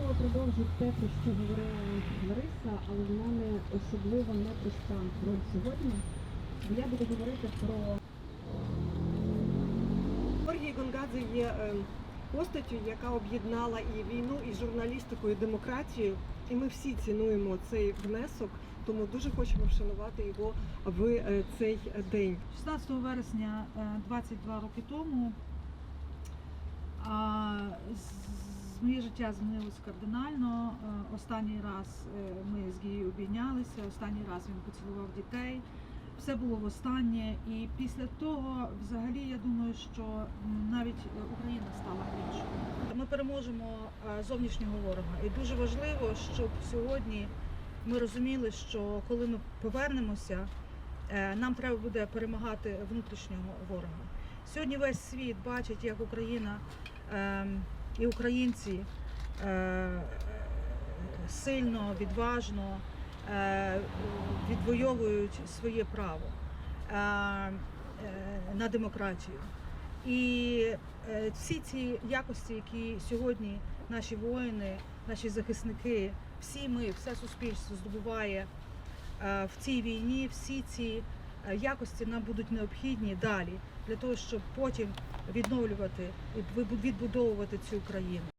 хотіла продовжити те, про що говорила Лариса, але в мене особливо не проста роль сьогодні. Я буду говорити про Георгій Гонгадзе є е, постаттю, яка об'єднала і війну, і журналістику, і демократію. І ми всі цінуємо цей внесок, тому дуже хочемо вшанувати його в е, цей день. 16 вересня е, 22 роки тому моє життя змінилось кардинально. Е, Останній раз е, ми з Гією обійнялися, останній раз він поцілував дітей. Все було востаннє. І після того, взагалі, я думаю, що навіть е, Україна стала іншою. Ми переможемо зовнішнього ворога. І дуже важливо, щоб сьогодні ми розуміли, що коли ми повернемося, Нам треба буде перемагати внутрішнього ворога. Сьогодні весь світ бачить, як Україна ем, і українці е, сильно, відважно е, відвоюють своє право е, на демократію. І всі ці якості, які сьогодні наші воїни, наші захисники, всі ми, все суспільство здобуває в цій війні, всі ці якості нам будуть необхідні далі для того, щоб потім відновлювати і відбудовувати цю країну.